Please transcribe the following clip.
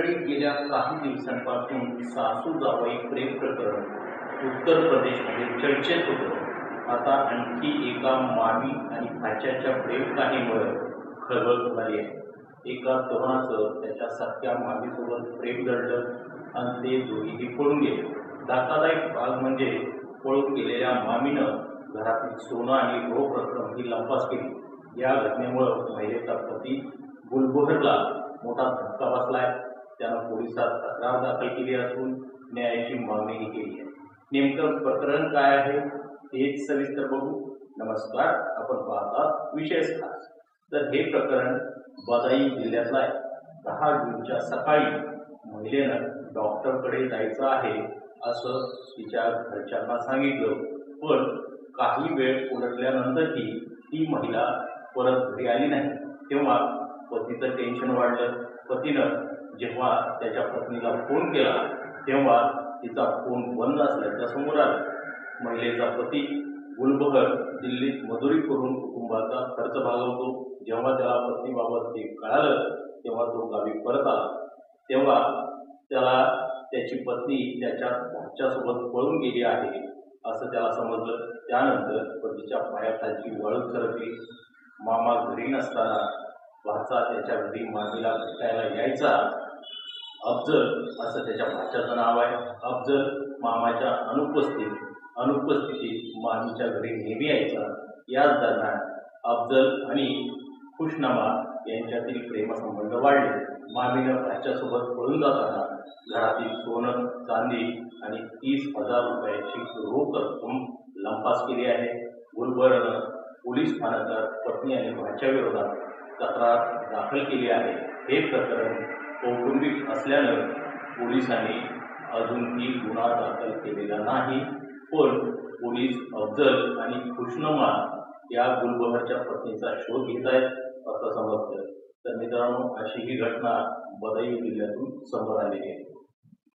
मंडळी गेल्या काही दिवसांपासून सासू जावई प्रेम प्रकरण उत्तर प्रदेशमध्ये चर्चेत होतं. आता आणखी एका मामी आणि भाच्याच्या प्रेम खळबळ झाली आहे. एका तरुणाचं त्याच्या सख्या मामीसोबत प्रेम जडलं आणि ते दोघीही पळून गेले. धक्कादायक भाग म्हणजे पळून गेलेल्या मामीनं घरातील सोनं आणि रोख रक्कम ही लंपास केली. या घटनेमुळं महिलेचा पती गुलबोहरला मोठा धक्का बसलाय. त्यानं पोलिसात तक्रार दाखल केली असून न्यायाची मागणीही केली आहे. नेमकं प्रकरण काय आहे हेच सविस्तर बघू. नमस्कार आपण पाहतात विशेष खास. तर हे प्रकरण बदाई जिल्ह्यातलं आहे. दहा जूनच्या सकाळी महिलेनं डॉक्टरकडे जायचं आहे असं तिच्या घरच्यांना सांगितलं. पण काही वेळ उलटल्यानंतरही ती महिला परत घरी आली नाही. तेव्हा पतीचं टेन्शन वाढलं. पतीनं जेव्हा त्याच्या पत्नीला फोन केला तेव्हा तिचा फोन बंद असल्याचं समोर आलं. महिलेचा पती गुलबहर दिल्लीत मजुरी करून कुटुंबाचा खर्च भागवतो. जेव्हा त्याला पत्नीबाबत ते कळालं तेव्हा तो गावी परत आला. तेव्हा त्याला त्याची पत्नी त्याच्या भाच्यासोबत पळून गेली आहे असं त्याला समजलं. त्यानंतर पतीच्या पायाखालची वळून सरकली मामा घरी नसताना भाचा त्याच्या घरी मामीला भेटायला यायचा. अफजल असं त्याच्या भाच्याचं नाव आहे. अफजल मामाच्या अनुपस्थित अनुपस्थितीत मामीच्या घरी नेहमी यायचा. याच दरम्यान अफजल आणि खुशनामा यांच्यातील प्रेमसंबंध वाढले. मामीनं भाच्यासोबत पळून जाताना घरातील सोनं चांदी आणि तीस हजार रुपयाची रोख रक्कम लंपास केली आहे. गुलबर्गनं पोलीस ठाण्यात पत्नी आणि भाच्या विरोधात तक्रार दाखल केली आहे. हे प्रकरण कौटुंबिक असल्यानं पोलिसांनी अजूनही गुन्हा दाखल केलेला नाही. पण पोलीस अफजल आणि कृष्णमा या गुलबहरच्या पत्नीचा शोध घेत आहेत असं समजतं तर मित्रांनो अशी ही घटना बदाई जिल्ह्यातून समोर आलेली आहे.